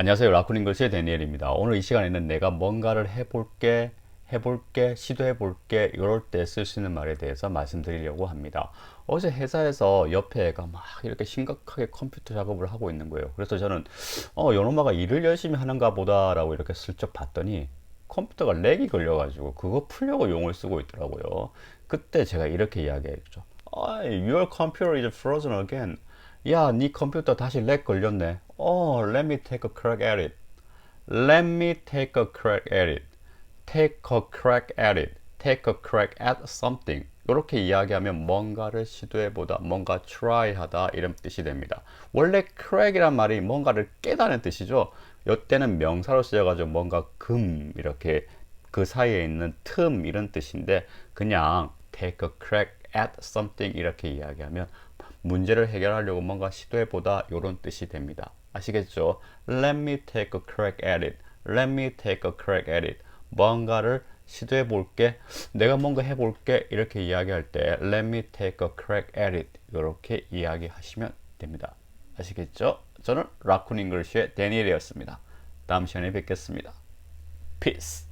안녕하세요. 라쿤잉글스의 데니엘입니다. 오늘 이 시간에는 내가 뭔가를 해볼게, 해볼게, 시도해볼게 이럴 때 쓸 수 있는 말에 대해서 말씀드리려고 합니다. 어제 회사에서 옆에 애가 막 이렇게 심각하게 컴퓨터 작업을 하고 있는 거예요. 그래서 저는 어, 요놈아가 일을 열심히 하는가 보다라고 이렇게 슬쩍 봤더니 컴퓨터가 렉이 걸려가지고 그거 풀려고 용을 쓰고 있더라고요. 그때 제가 이렇게 이야기했죠. 아, your computer is frozen again. 야, 네 컴퓨터 다시 렉 걸렸네. 어, let me take a crack at it. Let me take a crack at it. Take a crack at it. Take a crack at something. 이렇게 이야기하면 뭔가를 시도해보다, 뭔가 try하다 이런 뜻이 됩니다. 원래 crack이란 말이 뭔가를 깨다는 뜻이죠. 이때는 명사로 쓰여가지고 뭔가 금 이렇게 그 사이에 있는 틈 이런 뜻인데 그냥 take a crack at something 이렇게 이야기하면 문제를 해결하려고 뭔가 시도해보다 이런 뜻이 됩니다. 아시겠죠? Let me take a crack at it. Let me take a crack at it. 뭔가를 시도해 볼게. 내가 뭔가 해 볼게. 이렇게 이야기할 때 Let me take a crack at it. 이렇게 이야기하시면 됩니다. 아시겠죠? 저는 라쿤 잉글리시의 데니엘이었습니다. 다음 시간에 뵙겠습니다. Peace.